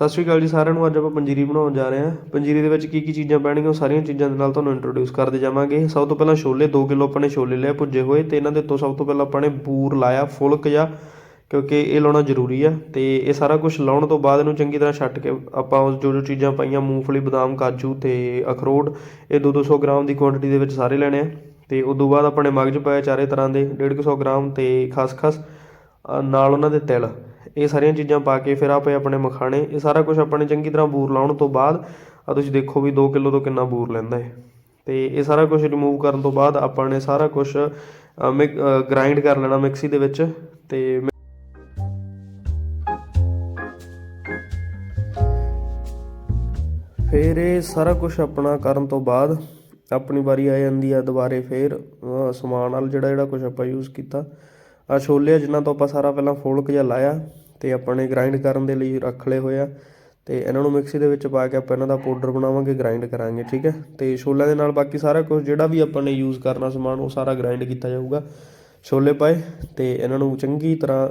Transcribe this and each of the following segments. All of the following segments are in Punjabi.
ਸਤਿ ਸ਼੍ਰੀ ਅਕਾਲ ਜੀ ਸਾਰਿਆਂ ਨੂੰ ਅੱਜ ਆਪਾਂ ਪੰਜੀਰੀ ਬਣਾਉਣ ਜਾ ਰਹੇ ਹਾਂ। ਪੰਜੀਰੀ ਦੇ ਵਿੱਚ ਕੀ ਕੀ ਚੀਜ਼ਾਂ ਪੈਣਗੀਆਂ ਉਹ ਸਾਰੀਆਂ ਚੀਜ਼ਾਂ ਦੇ ਨਾਲ ਤੁਹਾਨੂੰ ਇੰਟਰੋਡਿਊਸ ਕਰਦੇ ਜਾਵਾਂਗੇ। ਸਭ ਤੋਂ ਪਹਿਲਾਂ ਛੋਲੇ 2 ਕਿਲੋ ਆਪਾਂ ਨੇ ਛੋਲੇ ਲਏ ਭੁੱਜੇ ਹੋਏ ਤੇ ਇਹਨਾਂ ਦੇ ਉੱਤੋਂ ਸਭ ਤੋਂ ਪਹਿਲਾਂ ਆਪਾਂ ਨੇ ਬੂਰ ਲਾਇਆ ਫੁਲਕ ਜਾਂ ਕਿਉਂਕਿ ਇਹ ਲਾਉਣਾ ਜ਼ਰੂਰੀ ਆ ਤੇ ਇਹ ਸਾਰਾ ਕੁਝ ਲਾਉਣ ਤੋਂ ਬਾਅਦ ਇਹਨੂੰ ਚੰਗੀ ਤਰ੍ਹਾਂ ਛੱਟ ਕੇ ਆਪਾਂ ਉਸ ਜੋ ਜੋ ਚੀਜ਼ਾਂ ਪਾਈਆਂ ਮੂੰਗਫਲੀ ਬਦਾਮ ਕਾਜੂ ਤੇ ਅਖਰੋਟ ਇਹ 2-200 ਗ੍ਰਾਮ ਦੀ ਕੁਆਂਟੀਟੀ ਦੇ ਵਿੱਚ ਸਾਰੇ ਲੈਣੇ ਆ ਤੇ ਉਸ ਤੋਂ ਬਾਅਦ ਆਪਾਂ ਨੇ ਮਗਜ ਪਾਇਆ ਚਾਰੇ ਤਰ੍ਹਾਂ ਦੇ 150 ਗ੍ਰਾਮ ਤੇ ਖਸਖਸ ਅ, ਨਾਲ ਉਹਨਾਂ ਦੇ ਤਿਲ। ਇਹ ਸਾਰੀਆਂ ਚੀਜ਼ਾਂ ਪਾ ਕੇ ਫਿਰ ਆਪੇ ਆਪਣੇ ਮਖਾਣੇ, ਇਹ ਸਾਰਾ ਕੁਝ ਆਪਾਂ ਨੇ ਚੰਗੀ ਤਰ੍ਹਾਂ ਬੂਰ ਲਾਉਣ ਤੋਂ ਬਾਅਦ ਆ ਤੁਸੀਂ ਦੇਖੋ ਵੀ 2 ਕਿਲੋ ਤੋਂ ਕਿੰਨਾ ਬੂਰ ਲੈਂਦਾ ਹੈ ਤੇ ਇਹ ਸਾਰਾ ਕੁਝ ਰਿਮੂਵ ਕਰਨ ਤੋਂ ਬਾਅਦ ਆਪਾਂ ਨੇ ਸਾਰਾ ਕੁਝ ਗ੍ਰਾਈਂਡ ਕਰ ਲੈਣਾ ਮਿਕਸੀ ਦੇ ਵਿੱਚ ਤੇ ਫਿਰ ਇਹ ਸਾਰਾ ਕੁਝ ਆਪਣਾ ਕਰਨ ਤੋਂ ਬਾਅਦ ਆਪਣੀ ਵਾਰੀ ਆ ਜਾਂਦੀ ਆ ਦੁਬਾਰੇ ਫਿਰ ਸਮਾਨ ਨਾਲ ਜਿਹੜਾ ਜਿਹੜਾ ਕੁਝ ਆਪਾਂ ਯੂਜ਼ ਕੀਤਾ। ਆ ਛੋਲੇ ਆ, ਜਿਨ੍ਹਾਂ ਤੋਂ ਆਪਾਂ ਸਾਰਾ ਪਹਿਲਾਂ ਫੋਲਕ ਜਿਹਾ ਲਾਇਆ ਤੇ ਆਪਾਂ ਨੇ ਗ੍ਰਾਈਂਡ ਕਰਨ ਦੇ ਲਈ ਰੱਖ ਲਏ ਹੋਏ ਆ। ਤੇ ਇਹਨਾਂ ਨੂੰ ਮਿਕਸੀ ਦੇ ਵਿੱਚ ਪਾ ਕੇ ਆਪਾਂ ਇਹਨਾਂ ਦਾ ਪਾਊਡਰ ਬਣਾਵਾਂਗੇ ਗ੍ਰਾਈਂਡ ਕਰਾਂਗੇ, ਠੀਕ ਹੈ? ਤੇ ਛੋਲਿਆਂ ਦੇ ਨਾਲ ਬਾਕੀ ਸਾਰਾ ਕੁਝ ਜਿਹੜਾ ਵੀ ਆਪਾਂ ਨੇ ਯੂਜ਼ ਕਰਨਾ ਸਮਾਨ, ਉਹ ਸਾਰਾ ਗ੍ਰਾਈਂਡ ਕੀਤਾ ਜਾਊਗਾ। ਛੋਲੇ ਪਾਏ ਤੇ ਇਹਨਾਂ ਨੂੰ ਚੰਗੀ ਤਰ੍ਹਾਂ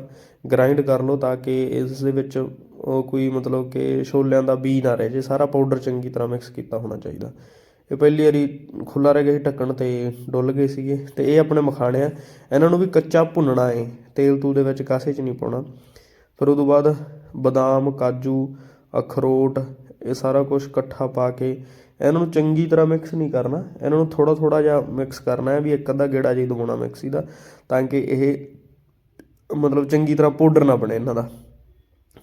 ਗ੍ਰਾਈਂਡ ਕਰ ਲਓ ਤਾਂ ਕਿ ਇਸ ਦੇ ਵਿੱਚ ਉਹ ਕੋਈ ਮਤਲਬ ਕਿ ਛੋਲਿਆਂ ਦਾ ਬੀ ਨਾ ਰਹੇ, ਜੇ ਸਾਰਾ ਪਾਊਡਰ ਚੰਗੀ ਤਰ੍ਹਾਂ ਮਿਕਸ ਕੀਤਾ ਹੋਣਾ ਚਾਹੀਦਾ। ਇਹ ਪਹਿਲੀ ਵਾਰੀ ਖੁੱਲਾ ਰਹਿ ਗਿਆ ਸੀ, ਢੱਕਣ ਤੇ ਡੁੱਲ ਗਏ ਸੀਗੇ ਤੇ ਇਹ ਆਪਣੇ ਮਖਾਣੇ ਆ। ਇਹਨਾਂ ਨੂੰ ਵੀ ਕੱਚਾ ਭੁੰਨਣਾ ਏ, ਤੇਲ ਤੂਲ ਦੇ ਵਿੱਚ ਕਾਸੇ 'ਚ ਨਹੀਂ ਪਾਉਣਾ। ਫਿਰ ਉਹ ਤੋਂ ਬਾਅਦ ਬਦਾਮ, ਕਾਜੂ, ਅਖਰੋਟ, ਇਹ ਸਾਰਾ ਕੁਝ ਇਕੱਠਾ ਪਾ ਕੇ ਇਹਨਾਂ ਨੂੰ ਚੰਗੀ ਤਰ੍ਹਾਂ ਮਿਕਸ ਨਹੀਂ ਕਰਨਾ। ਇਹਨਾਂ ਨੂੰ ਥੋੜਾ ਥੋੜਾ ਜਿਹਾ ਮਿਕਸ ਕਰਨਾ ਹੈ ਵੀ ਇੱਕ ਅੱਧਾ ਗੇੜਾ ਜਿਹਾ ਦਵਾਉਣਾ ਮਿਕਸੀ ਦਾ, ਤਾਂ ਕਿ ਇਹ ਮਤਲਬ ਚੰਗੀ ਤਰ੍ਹਾਂ ਪਾਊਡਰ ਨਾ ਬਣੇ ਇਹਨਾਂ ਦਾ।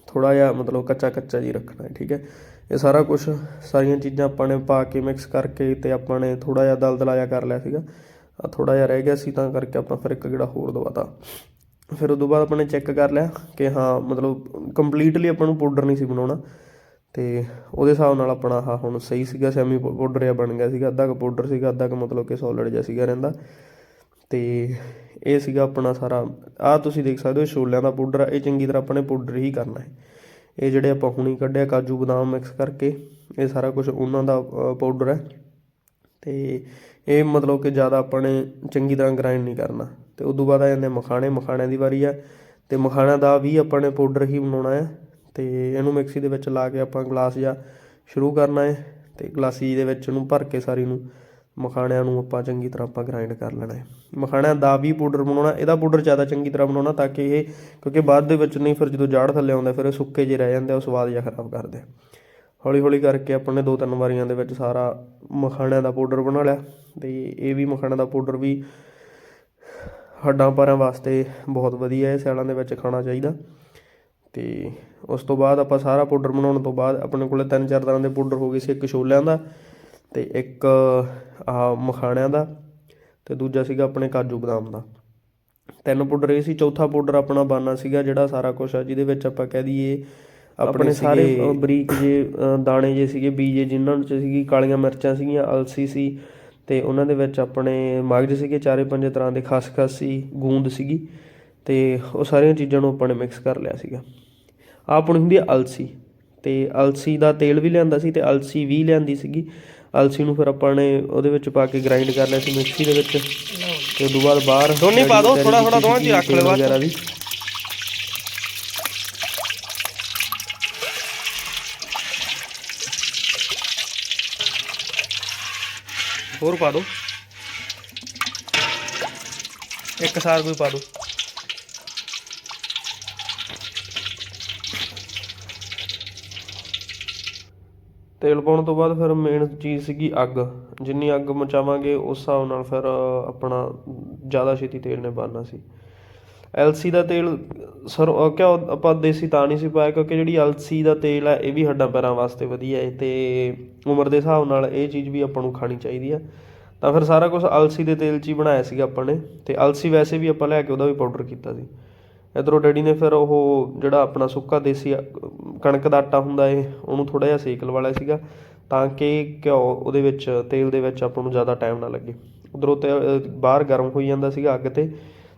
ਥੋੜਾ ਜਿਹਾ ਮਤਲਬ ਕੱਚਾ ਕੱਚਾ ਜੀ ਰੱਖਣਾ ਹੈ, ਠੀਕ ਹੈ। ਇਹ ਸਾਰਾ ਕੁਝ ਸਾਰੀਆਂ ਚੀਜ਼ਾਂ ਆਪਾਂ ਨੇ ਪਾ ਕੇ ਮਿਕਸ ਕਰਕੇ ਤੇ ਆਪਾਂ ਨੇ ਥੋੜਾ ਜਿਹਾ ਦਲਦਲਾ ਜਿਹਾ ਕਰ ਲਿਆ ਸੀਗਾ। ਆ ਥੋੜਾ ਜਿਹਾ ਰਹਿ ਗਿਆ ਸੀ ਤਾਂ ਕਰਕੇ ਆਪਾਂ ਫਿਰ ਇੱਕ ਗੇੜਾ ਹੋਰ ਦਵਾਤਾ। ਫਿਰ ਉਦੋਂ ਬਾਅਦ ਆਪਾਂ ਨੇ ਚੈੱਕ ਕਰ ਲਿਆ ਕਿ ਹਾਂ, ਮਤਲਬ ਕੰਪਲੀਟਲੀ ਆਪਾਂ ਨੂੰ ਪਾਊਡਰ ਨਹੀਂ ਸੀ ਬਣਾਉਣਾ ਤੇ ਉਹਦੇ ਹਿਸਾਬ ਨਾਲ ਆਪਣਾ ਆਹ ਹੁਣ ਸਹੀ ਸੀਗਾ ਸੈਮੀ ਪਾਊਡਰ ਜਿਹਾ ਬਣ ਗਿਆ ਸੀਗਾ, ਅੱਧਾ ਕੁ ਪਾਊਡਰ ਸੀਗਾ, ਅੱਧਾ ਕੁ ਮਤਲਬ ਕਿ ਸੋਲਿਡ ਜਿਹਾ ਸੀਗਾ ਰਹਿੰਦਾ। ਤੇ ਇਹ ਸੀਗਾ ਆਪਣਾ ਸਾਰਾ, ਆਹ ਤੁਸੀਂ ਦੇਖ ਸਕਦੇ ਹੋ ਛੋਲਿਆਂ ਦਾ ਪਾਊਡਰ ਇਹ ਚੰਗੀ ਤਰ੍ਹਾਂ ਆਪਾਂ ਨੇ ਪਾਊਡਰ ਹੀ ਕਰਨਾ ਹੈ। ਇਹ ਜਿਹੜੇ ਆਪਾਂ ਹੁਣੀ ਕੱਢਿਆ ਕਾਜੂ ਬਦਾਮ ਮਿਕਸ ਕਰਕੇ, ਇਹ ਸਾਰਾ ਕੁਝ ਉਹਨਾਂ ਦਾ ਪਾਊਡਰ ਹੈ। ਤੇ ਇਹ ਮਤਲਬ ਕਿ ਜ਼ਿਆਦਾ ਆਪਾਂ ਨੇ ਚੰਗੀ ਤਰ੍ਹਾਂ ਗ੍ਰਾਈਂਡ ਨਹੀਂ ਕਰਨਾ। ਤੇ ਤੋਂ ਬਾਅਦ ਆ ਜਾਂਦੇ ਮਖਾਣੇ, ਮਖਾਣਿਆਂ ਦੀ ਵਾਰੀ ਆ। ਤੇ ਮਖਾਣਿਆਂ ਦਾ ਵੀ ਆਪਾਂ ਨੇ ਪਾਊਡਰ ਹੀ ਬਣਾਉਣਾ ਹੈ। ਤੇ ਇਹਨੂੰ ਮਿਕਸੀ ਦੇ ਵਿੱਚ ਲਾ ਕੇ ਆਪਾਂ ਗਲਾਸ ਜਾਂ ਸ਼ੁਰੂ ਕਰਨਾ ਹੈ। ਤੇ ਗਲਾਸੀ ਦੇ ਵਿੱਚ ਇਹਨੂੰ ਭਰ ਕੇ ਸਾਰੀ ਨੂੰ ਮਖਾਣਿਆਂ ਨੂੰ ਆਪਾਂ ਚੰਗੀ ਤਰ੍ਹਾਂ ਆਪਾਂ ਗ੍ਰਾਈਂਡ ਕਰ ਲੈਣਾ ਹੈ। ਮਖਾਣਿਆਂ ਦਾ ਵੀ ਪਾਊਡਰ ਬਣਾਉਣਾ, ਇਹਦਾ ਪਾਊਡਰ ਜ਼ਿਆਦਾ ਚੰਗੀ ਤਰ੍ਹਾਂ ਬਣਾਉਣਾ ਤਾਂ ਕਿ ਇਹ, ਕਿਉਂਕਿ ਬਾਅਦ ਦੇ ਵਿੱਚ ਨਹੀਂ, ਫਿਰ ਜਦੋਂ ਜਾੜ ਥੱਲੇ ਆਉਂਦਾ, ਫਿਰ ਇਹ ਸੁੱਕੇ ਜਿਹੇ ਰਹਿ ਜਾਂਦੇ ਉਹ ਸਵਾਦ ਜਿਹਾ ਖਰਾਬ ਕਰਦੇ ਹੌਲੀ ਹੌਲੀ ਕਰਕੇ ਆਪਾਂ ਨੇ ਦੋ ਤਿੰਨ ਵਾਰੀਆਂ ਦੇ ਵਿੱਚ ਸਾਰਾ ਮਖਾਣਿਆਂ ਦਾ ਪਾਊਡਰ ਬਣਾ ਲਿਆ ਤੇ ਇਹ ਵੀ ਮਖਾਣਿਆਂ ਦਾ ਪਾਊਡਰ ਵੀ ਹੱਡਾਂ ਪਾਰਾਂ ਵਾਸਤੇ ਬਹੁਤ ਵਧੀਆ ਹੈ, ਸਿਆਲਾਂ ਦੇ ਵਿੱਚ ਖਾਣਾ ਚਾਹੀਦਾ। ਤੇ ਉਸ ਤੋਂ ਬਾਅਦ ਆਪਾਂ ਸਾਰਾ ਪਾਊਡਰ ਬਣਾਉਣ ਤੋਂ ਬਾਅਦ ਆਪਣੇ ਕੋਲੇ ਤਿੰਨ ਚਾਰ ਤਰ੍ਹਾਂ ਦੇ ਪਾਊਡਰ ਹੋ ਗਏ ਸੀ, ਇੱਕ ਛੋਲਿਆਂ ਦਾ ਤੇ ਇੱਕ ਆਹ ਮਖਾਣਿਆਂ ਦਾ ਤੇ ਦੂਜਾ ਸੀਗਾ ਆਪਣੇ ਕਾਜੂ ਬਦਾਮ ਦਾ। ਤਿੰਨ ਪਾਊਡਰ ਇਹ ਸੀ ਚੌਥਾ ਪਾਊਡਰ ਆਪਣਾ ਬਾਨਾ ਸੀਗਾ ਜਿਹੜਾ ਸਾਰਾ ਕੁਝ ਆ ਜਿਹਦੇ ਵਿੱਚ ਆਪਾਂ ਕਹਿ ਦਈਏ ਆਪਣੇ ਸਾਰੇ ਬਰੀਕ ਜੇ ਦਾਣੇ ਜੇ ਸੀਗੇ ਬੀਜੇ ਜਿਨ੍ਹਾਂ ਵਿੱਚ ਸੀਗੀ ਕਾਲੀਆਂ ਮਿਰਚਾਂ ਸੀਗੀਆਂ ਅਲਸੀ ਸੀ ਤੇ ਉਹਨਾਂ ਦੇ ਵਿੱਚ ਆਪਣੇ ਮਗਜ ਸੀਗੇ ਚਾਰੇ ਪੰਜੇ ਤਰ੍ਹਾਂ ਦੇ ਖਸਖਸ ਸੀ ਗੂੰਦ ਸੀਗੀ ਤੇ ਉਹ ਸਾਰੀਆਂ ਚੀਜ਼ਾਂ ਨੂੰ ਆਪਾਂ ਨੇ ਮਿਕਸ ਕਰ ਲਿਆ ਸੀਗਾ। ਆਪਣੀ ਹੁੰਦੀ ਹੈ ਅਲਸੀ ਤੇ ਅਲਸੀ ਦਾ ਤੇਲ ਵੀ ਲਿਆਂਦਾ ਸੀ ਤੇ ਅਲਸੀ ਵੀ ਲਿਆਂਦੀ ਸੀਗੀ ਅਲਸੀ ਨੂੰ ਫਿਰ ਆਪਾਂ ਨੇ ਉਹਦੇ ਵਿੱਚ ਪਾ ਕੇ ਗ੍ਰਾਈਂਡ ਕਰ ਲਿਆ ਸੀ ਮਿਕਸੀ ਦੇ ਵਿੱਚ। ਤੇ ਉਦੋਂ ਬਾਅਦ ਬਾਹਰ ਦੋਨੇ ਪਾ ਦੋ ਥੋੜਾ ਥੋੜਾ ਦੋਵਾਂ ਚ ਰੱਖ ਲਿਓ ਵਗੈਰਾ ਵੀ ਹੋਰ ਪਾ ਦੋ। ਇੱਕ ਸਾਰ ਕੋਈ ਪਾ ਦੋ। ਤੇਲ ਪਾਉਣ ਤੋਂ ਬਾਅਦ ਫਿਰ ਮੇਨ ਚੀਜ਼ ਸੀਗੀ ਅੱਗ। ਜਿੰਨੀ ਅੱਗ ਮਚਾਵਾਂਗੇ, ਉਸ ਹਿਸਾਬ ਨਾਲ ਫਿਰ ਆਪਣਾ ਜ਼ਿਆਦਾ ਛੇਤੀ ਤੇਲ ਨੇ ਬਣਨਾ ਸੀ। ਐਲਸੀ ਦਾ ਤੇਲ, ਸਰ, ਅਹ ਆਪਾਂ ਦੇਸੀ ਤਾਂ ਨਹੀਂ ਸੀ ਪਾਇਆ, ਕਿਉਂਕਿ ਜਿਹੜੀ ਐਲਸੀ ਦਾ ਤੇਲ ਹੈ, ਇਹ ਵੀ ਹੱਡਾਂ ਪੈਰਾਂ ਵਾਸਤੇ ਵਧੀਆ ਹੈ ਤੇ ਉਮਰ ਦੇ ਹਿਸਾਬ ਨਾਲ ਇਹ ਚੀਜ਼ ਵੀ ਆਪਾਂ ਨੂੰ ਖਾਣੀ ਚਾਹੀਦੀ ਆ ਤਾਂ ਫਿਰ ਸਾਰਾ ਕੁਝ ਅਲਸੀ ਦੇ ਤੇਲ 'ਚ ਹੀ ਬਣਾਇਆ ਸੀਗਾ ਆਪਾਂ ਨੇ। ਤੇ ਅਲਸੀ ਵੈਸੇ ਵੀ ਆਪਾਂ ਲੈ ਕੇ ਉਹਦਾ ਵੀ ਪਾਊਡਰ ਕੀਤਾ ਸੀ। ਇੱਧਰੋਂ ਡੈਡੀ ਨੇ ਫਿਰ ਉਹ ਜਿਹੜਾ ਆਪਣਾ ਸੁੱਕਾ ਦੇਸੀ ਕਣਕ ਦਾ ਆਟਾ ਹੁੰਦਾ ਏ, ਉਹਨੂੰ ਥੋੜ੍ਹਾ ਜਿਹਾ ਸੇਕ ਲਵਾ ਲਿਆ ਸੀਗਾ, ਤਾਂ ਕਿ ਘਿਓ ਉਹਦੇ ਵਿੱਚ, ਤੇਲ ਦੇ ਵਿੱਚ ਆਪਾਂ ਨੂੰ ਜ਼ਿਆਦਾ ਟਾਈਮ ਨਾ ਲੱਗੇ। ਉੱਧਰੋਂ ਤੇ ਬਾਹਰ ਗਰਮ ਹੋਈ ਜਾਂਦਾ ਸੀਗਾ ਅੱਗ ਤੇ,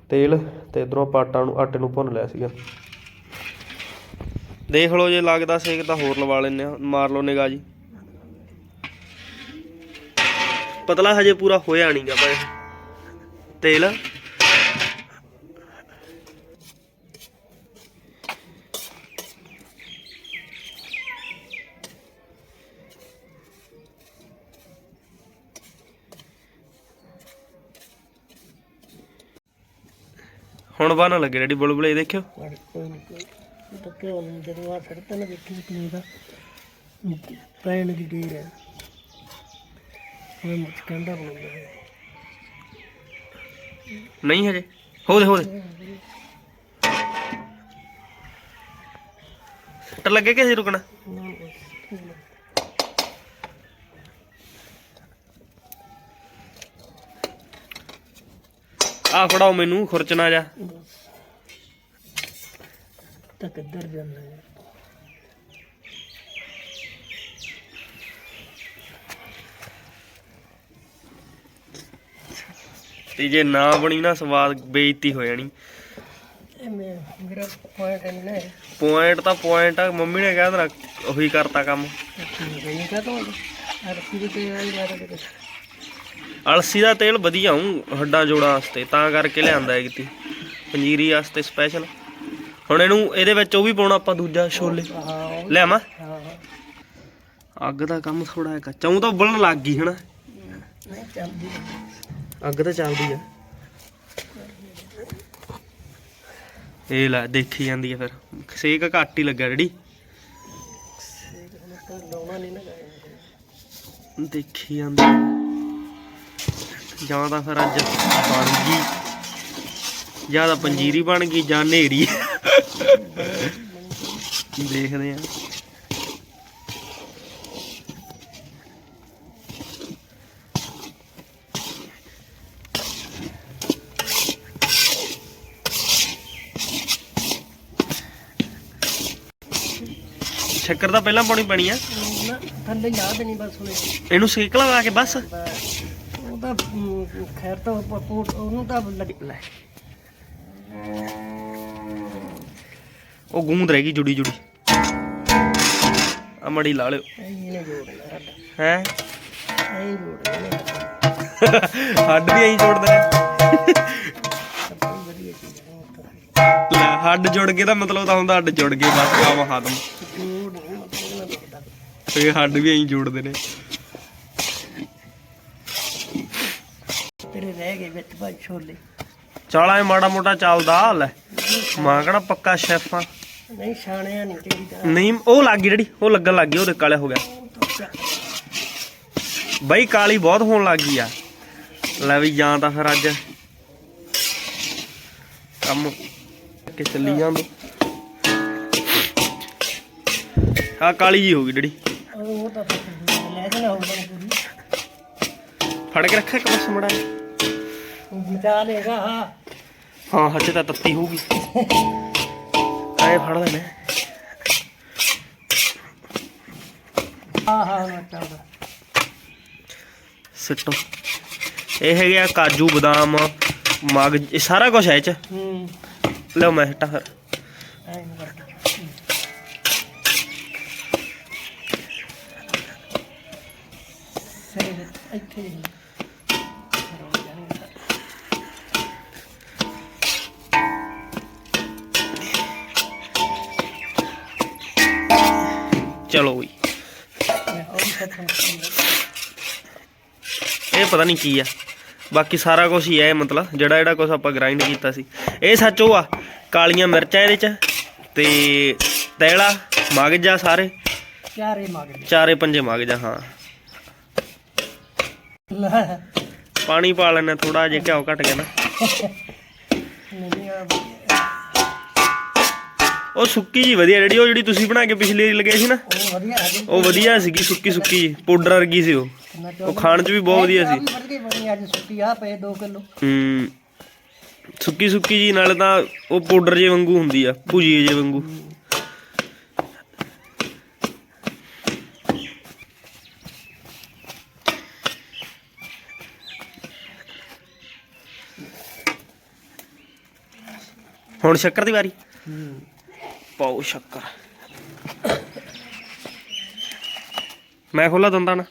ਤੇਲ ਅਤੇ ਇੱਧਰੋਂ ਆਪਾਂ ਆਟਾ ਨੂੰ, ਆਟੇ ਨੂੰ ਭੁੰਨ ਲਿਆ ਸੀਗਾ। ਦੇਖ ਲਓ ਜੇ ਲੱਗਦਾ ਸੇਕ ਤਾਂ ਹੋਰ ਲਵਾ ਲੈਂਦੇ ਆ ਮਾਰ ਲਓ ਨਿਗਾਹ ਜੀ। ਪਤਲਾ ਹਜੇ ਪੂਰਾ ਹੋਇਆ ਨਹੀਂਗਾ ਪਰ, ਤੇਲ। ਹੁਣ ਬਣ ਲੱਗੇ ਡੈਡੀ ਬੁਲਬੁਲੇ ਦੇਖਿਓ। ਨਹੀਂ ਕੋਈ ਇਹ ਤਾਂ ਕਿਉਂ ਨਹੀਂ ਜਦੋਂ ਆ ਸੜਕ ਨਾ ਦੇਖੀ ਕਿ ਦਾ ਪੈਣ ਦੀ ਢੇਰ ਹੈ। ਉਹ ਮੁੱਚ ਕੰਡਾ ਬਣਾਉਂਦਾ ਹੈ ਨਹੀਂ ਹਜੇ। ਹੋ ਦੇ ਹੋ ਦੇ ਟਰ ਲੱਗੇ ਕਿ ਰੁਕਣਾ ਨਾ, ਨਾ, ਠੀਕ ਹੈ। ਆ ਫੜਾਓ ਮੈਨੂੰ ਖੁਰਚਣਾ ਜਾ। ਤਾਂ ਕਿੱਧਰ ਜਾਂਦਾ ਹੈ? ਤੇ ਜੇ ਨਾ ਬਣੀ ਨਾ ਸਵਾਦ ਬੇਇੱਜ਼ਤੀ ਹੋ ਜਾਣੀ। ਮੇਰਾ ਪੁਆਇੰਟ ਨਹੀਂ ਨਾ ਹੈ ਪੁਆਇੰਟ ਤਾਂ ਪੁਆਇੰਟ ਆ ਮੰਮੀ ਨੇ ਕਹਿ ਦੇਣਾ ਉਹੀ ਕਰਤਾ ਕੰਮ। ਨਹੀਂ ਕਹਤਾ ਹਾਂ ਅਰ ਤੇ। ਆਈ ਮਾਰ ਅਲਸੀ ਦਾ ਤੇਲ ਵਧੀਆ ਹੂੰ, ਹੱਡਾਂ ਜੋੜਾਂ ਵਾਸਤੇ, ਤਾਂ ਕਰਕੇ ਲਿਆਂਦਾ ਹੈ ਕਿਤੇ ਪੰਜੀਰੀ ਵਾਸਤੇ ਸਪੈਸ਼ਲ ਹੁਣ ਇਹਨੂੰ ਇਹਦੇ ਵਿੱਚ ਉਹ ਵੀ ਪਾਉਣਾ ਆਪਾਂ ਦੂਜਾ ਛੋਲੇ। ਲਿਆਵਾਂ ਅੱਗ ਦਾ ਕੰਮ ਥੋੜਾ ਜਿਹਾ ਕੱਚਾ ਉਹ ਤਾਂ ਉਬਲਣ ਲੱਗ ਗਈ ਹਨਾ। ਨਹੀਂ ਚੱਲਦੀ ਅੱਗ ਤਾਂ ਚੱਲਦੀ ਆ। ਇਹ ਲੈ, ਦੇਖੀ ਜਾਂਦੀ ਆ ਫਿਰ। ਸੇਕ ਘੱਟ ਹੀ ਲੱਗਾ ਡੈਡੀ ਦੇਖੀ ਜਾਂਦੀ ਜਾਂ ਤਾਂ ਫਿਰ ਅੱਜ ਬਣ ਗਈ। ਜਾਂ ਤਾਂ ਪੰਜੀਰੀ ਬਣ ਗਈ ਜਾਂ ਨੇਰੀ ਦੇਖਦੇ ਆ ਸ਼ੱਕਰ ਤਾਂ ਪਹਿਲਾਂ ਪਾਉਣੀ ਪੈਣੀ ਆ। ਥੱਲੇ ਯਾਦ ਨਹੀਂ ਬਸ ਹੁਣੇ। ਇਹਨੂੰ ਸੇਕ ਲਗਾ ਕੇ ਬਸ। ਤਾਂ ਅਮ, ਖੈਰ ਤਾਂ ਉਹ- ਉਹ- ਉਹਨੂੰ ਤਾਂ ਲੱਗ ਲੈ। ਉਹ ਗੂੰਦ ਰਹਿ ਗਈ ਜੁੜੀ ਜੁੜੀ। ਆ ਮੜੀ ਲਾ ਲਿਓ। ਸਾਡਾ। ਹੈ? ਇਹਨੇ ਹੱਡ ਵੀ ਐਂ ਜੋੜਦੇ ਨੇ ਸਭ ਤੋਂ ਵਧੀਆ ਚੀਜ਼ ਹੈ ਉਹ ਤਾਂ। ਲੈ ਹੱਡ ਜੁੜ ਗਏ ਤਾਂ ਮਤਲਬ ਤਾਂ ਹੁੰਦਾ ਹੱਡ ਜੁੜ ਗਏ ਬਸ ਕੰਮ ਖਤਮ ਜੋੜ ਨਹੀਂ ਮਤਲਬ ਨਾ ਲੱਗਦਾ ਫੇ ਹੱਡ ਵੀ ਐਂ ਜੋੜਦੇ ਨੇ। ਤੇਰੇ ਰਹਿ ਗਏ ਵਿੱਚ ਭਾਈ ਛੋਲੇ। ਚਾਲਾ ਇਹ ਮਾੜਾ ਮੋਟਾ ਚੱਲਦਾ ਲੈ। ਮਾਂ ਕਹਣਾ ਪੱਕਾ ਸ਼ੈਫ ਆ। ਨਹੀਂ ਛਾਣਿਆ ਨਹੀਂ ਤੇਰੀ ਤਰ੍ਹਾਂ ਨਹੀਂ ਉਹ ਲੱਗ ਗਈ ਜਿਹੜੀ ਉਹ ਲੱਗਣ ਲੱਗ ਗਈ ਉਹਦੇ ਕਾਲੇ ਹੋ ਗਿਆ। ਬਈ ਕਾਲੀ ਬਹੁਤ ਹੋਣ ਲੱਗ ਗਈ ਆ। ਲੈ ਵੀ ਜਾਂ ਤਾਂ ਫਿਰ ਅੱਜ। ਕੰਮ ਕਿ ਚੱਲੀ ਜਾਂਦੇ ਆ ਕਾਲੀ ਜੀ ਹੋ ਗਈ ਡੜੀ ਉਹ ਤਾਂ ਲੈ ਜਾਣਾ ਹੋਊਗਾ ਪੂਰੀ। ਫੜ ਕੇ ਰੱਖਿਆ ਇੱਕ ਬਸ ਮੜਾ ਲੇਗਾ ਹਾਂ ਹਾਂ ਹੱਥੇ ਤਾਂ ਤੱਤੀ ਹੋਊਗੀ। ਐ ਫੜ ਲੈਣੇ। ਹਾਂ ਸਿੱਟੋ। ਇਹ ਹੈਗੇ ਆ ਕਾਜੂ ਬਦਾਮ ਇਹ ਸਾਰਾ ਕੁਝ ਹੈ ਇਹ ਚ। ਹੂੰ। ਲਓ ਮੈਂ ਸਿੱਟਾਂ ਫਿਰ। ਐਂ ਨੀ ਇੱਥੇ ਹੀ। ਚਲੋ ਵੀ ਇਹ ਪਤਾ ਨਹੀਂ ਕੀ ਆ। ਬਾਕੀ ਸਾਰਾ ਕੁਝ ਹੀ ਹੈ ਮਤਲਬ ਜਿਹੜਾ ਜਿਹੜਾ ਕੁਝ ਆਪਾਂ ਗ੍ਰਾਈਂਡ ਕੀਤਾ ਸੀ। ਇਹ ਸੱਚ ਉਹ ਆ ਕਾਲੀਆਂ ਮਿਰਚਾਂ ਇਹਦੇ ਚ ਤੇ ਤੈਲਾ ਮਗਜ ਸਾਰੇ। ਚਾਰੇ ਮਗਲੇ ਚਾਰੇ ਪੰਜੇ ਮਗਜ ਹਾਂ। ਪਾਣੀ ਪਾ ਲੈਣਾ ਥੋੜਾ ਜਿਹਾ ਘਿਓ ਘਟ ਗਿਆ ਨਾ। ਨਹੀਂ ਆ ਉਹ ਸੁੱਕੀ ਜੀ ਵਧੀਆ ਜਿਹੜੀ ਉਹ ਜਿਹੜੀ ਤੁਸੀਂ ਬਣਾ ਕੇ ਪਿਛਲੀ ਵਾਰੀ ਲਗਾਈ ਸੀ ਨਾ ਉਹ ਵਧੀਆ ਉਹ ਵਧੀਆ ਸੀਗੀ ਸੁੱਕੀ ਸੁੱਕੀ ਜੀ ਪਾਊਡਰ ਵਰਗੀ ਸੀ ਉਹ। ਖਾਣ 'ਚ ਵੀ ਬਹੁਤ ਵਧੀਆ ਸੀ। ਬਣੀ ਅੱਜ ਸੁੱਕੀ ਆ ਪਏ 2 ਕਿਲੋ। ਹੂੰ ਸੁੱਕੀ ਸੁੱਕੀ ਜੀ ਨਾਲੇ ਤਾਂ ਉਹ ਪਾਊਡਰ ਜੇ ਵਾਂਗੂ ਹੁੰਦੀ ਆ ਭੁਜੀਏ ਜੇ ਵਾਂਗੂ। ਹੁਣ ਸ਼ੱਕਰ ਦੀ ਵਾਰੀ? ਹੂੰ। ਪਾਓ ਸ਼ੱਕਰ। ਮੈਂ ਖੋਲਾ ਦੰਦਾਂ ਨਾ।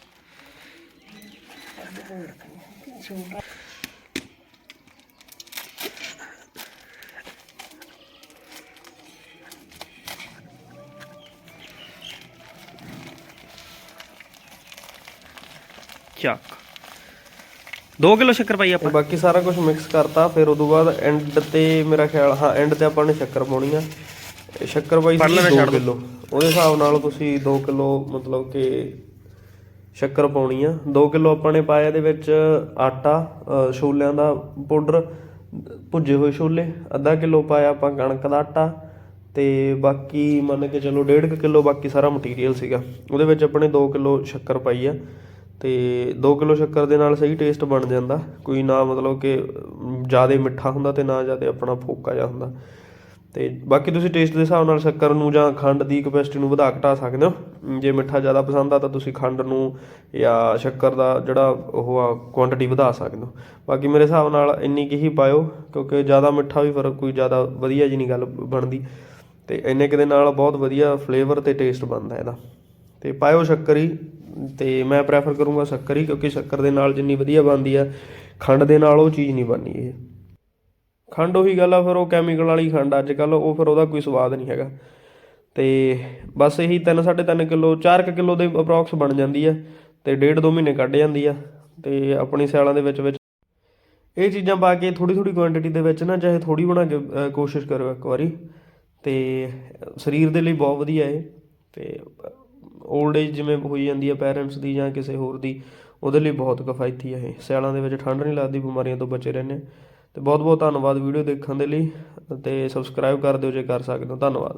ਚੱਕ। 2 ਕਿਲੋ ਸ਼ੱਕਰ ਪਾਈ ਆਪਾਂ। ਬਾਕੀ ਸਾਰਾ ਕੁਝ ਮਿਕਸ ਕਰਤਾ, ਫਿਰ ਉਦੋਂ ਬਾਅਦ ਐਂਡ ਤੇ ਮੇਰਾ ਖਿਆਲ ਹਾਂ ਐਂਡ ਤੇ ਆਪਾਂ ਨੇ ਸ਼ੱਕਰ ਪਾਉਣੀ ਆ। ਸ਼ੱਕਰ ਲੈਣਾ ਸੀ 2 ਛੱਡ ਦਿਓ। ਕਿਲੋ। ਉਹਦੇ ਹਿਸਾਬ ਨਾਲ ਤੁਸੀਂ 2 ਕਿਲੋ ਮਤਲਬ ਕਿ ਸ਼ੱਕਰ ਪਾਉਣੀ ਆ। 2 ਕਿਲੋ ਆਪਾਂ ਨੇ ਪਾਇਆ ਇਹਦੇ ਵਿੱਚ ਆਟਾ ਛੋਲਿਆਂ ਦਾ ਪਾਊਡਰ ਭੁੱਜੇ ਹੋਏ ਛੋਲੇ ਅੱਧਾ ਕਿਲੋ ਪਾਇਆ ਆਪਾਂ ਕਣਕ ਦਾ ਆਟਾ ਤੇ ਬਾਕੀ ਮੰਨ ਕੇ ਚਲੋ 1.5 ਕਿਲੋ ਬਾਕੀ ਸਾਰਾ ਮਟੀਰੀਅਲ ਸੀਗਾ। ਉਹਦੇ ਵਿੱਚ ਆਪਣੇ 2 ਕਿਲੋ ਸ਼ੱਕਰ ਪਾਈ ਆ ਤੇ 2 ਕਿਲੋ ਸ਼ੱਕਰ ਦੇ ਨਾਲ ਸਹੀ ਟੇਸਟ ਬਣ ਜਾਂਦਾ। ਕੋਈ ਨਾ ਮਤਲਬ ਕਿ ਜ਼ਿਆਦਾ ਮਿੱਠਾ ਹੁੰਦਾ ਤੇ ਨਾ ਜ਼ਿਆਦਾ ਆਪਣਾ ਫੋਕਾ ਜਿਹਾ ਹੁੰਦਾ। ਤੇ ਬਾਕੀ ਤੁਸੀਂ ਟੇਸਟ ਦੇ ਹਿਸਾਬ ਨਾਲ ਸ਼ੱਕਰ ਨੂੰ ਜਾਂ ਖੰਡ ਦੀ ਕਪੈਸਿਟੀ ਨੂੰ ਵਧਾ ਘਟਾ ਸਕਦੇ ਹੋ। ਜੇ ਮਿੱਠਾ ਜ਼ਿਆਦਾ ਪਸੰਦ ਆ ਤਾਂ ਤੁਸੀਂ ਖੰਡ ਨੂੰ ਜਾਂ ਸ਼ੱਕਰ ਦਾ ਜਿਹੜਾ ਉਹ ਆ ਕੁਆਂਟੀਟੀ ਵਧਾ ਸਕਦੇ ਹੋ। ਬਾਕੀ ਮੇਰੇ ਹਿਸਾਬ ਨਾਲ ਇੰਨੀ ਕੁ ਹੀ ਪਾਇਓ, ਕਿਉਂਕਿ ਜ਼ਿਆਦਾ ਮਿੱਠਾ ਵੀ ਫ਼ਰਕ ਕੋਈ ਜ਼ਿਆਦਾ ਵਧੀਆ ਜੀ ਨਹੀਂ ਗੱਲ ਬਣਦੀ। ਤੇ ਇੰਨੇ ਕੁ ਦੇ ਨਾਲ ਬਹੁਤ ਵਧੀਆ ਫਲੇਵਰ ਤੇ ਟੇਸਟ ਬਣਦਾ ਇਹਦਾ। ਤੇ ਪਾਇਓ ਸ਼ੱਕਰ ਹੀ, ਤੇ ਮੈਂ ਪ੍ਰੈਫਰ ਕਰੂੰਗਾ ਸ਼ੱਕਰ ਹੀ, ਕਿਉਂਕਿ ਸ਼ੱਕਰ ਦੇ ਨਾਲ ਜਿੰਨੀ ਵਧੀਆ ਬਣਦੀ ਆ, ਖੰਡ ਦੇ ਨਾਲ ਉਹ ਚੀਜ਼ ਨਹੀਂ ਬਣਨੀ ਇਹ। ਖੰਡ ਉਹੀ ਗੱਲ ਆ, ਫਿਰ ਉਹ ਕੈਮੀਕਲ ਵਾਲੀ ਖੰਡ ਅੱਜ ਕੱਲ ਉਹ ਫਿਰ ਉਹਦਾ ਕੋਈ ਸਵਾਦ ਨਹੀਂ ਹੈਗਾ। ਤੇ ਬਸ ਇਹੀ 3 3.5 ਕਿਲੋ 4 ਕਿਲੋ ਦੇ ਅਪਰੋਕਸ ਬਣ ਜਾਂਦੀ ਆ ਤੇ ਡੇਢ ਦੋ ਮਹੀਨੇ ਕੱਢ ਜਾਂਦੀ ਆ ਤੇ ਆਪਣੀ ਸਿਆਲਾਂ ਦੇ ਵਿੱਚ ਵਿੱਚ ਇਹ ਚੀਜ਼ਾਂ ਪਾ ਕੇ ਥੋੜੀ ਥੋੜੀ ਕੁਆਂਟੀਟੀ ਦੇ ਵਿੱਚ ਨਾ ਚਾਹੇ ਥੋੜੀ ਬਣਾ ਕੇ ਕੋਸ਼ਿਸ਼ ਕਰੋ ਇੱਕ ਵਾਰੀ। ਤੇ ਸਰੀਰ ਦੇ ਲਈ ਬਹੁਤ ਵਧੀਆ ਇਹ। ਤੇ 올ਡ ਏਜ ਜਿਵੇਂ ਹੋਈ ਜਾਂਦੀ ਆ ਪੈਰੈਂਟਸ ਦੀ ਜਾਂ ਕਿਸੇ ਹੋਰ ਦੀ, ਉਹਦੇ ਲਈ ਬਹੁਤ ਕਿਫਾਇਤੀ ਹੈ ਇਹ। ਸਿਆਲਾਂ ਦੇ ਵਿੱਚ ਠੰਡ ਨਹੀਂ ਲੱਗਦੀ, ਬਿਮਾਰੀਆਂ ਤੋਂ ਬਚੇ ਰਹਿੰਦੇ ਤੇ ਬਹੁਤ ਬਹੁਤ ਧੰਨਵਾਦ ਵੀਡੀਓ ਦੇਖਣ ਦੇ ਲਈ ਤੇ ਸਬਸਕ੍ਰਾਈਬ ਕਰ ਦਿਓ ਜੇ ਕਰ ਸਕਦੇ ਹੋ। ਧੰਨਵਾਦ।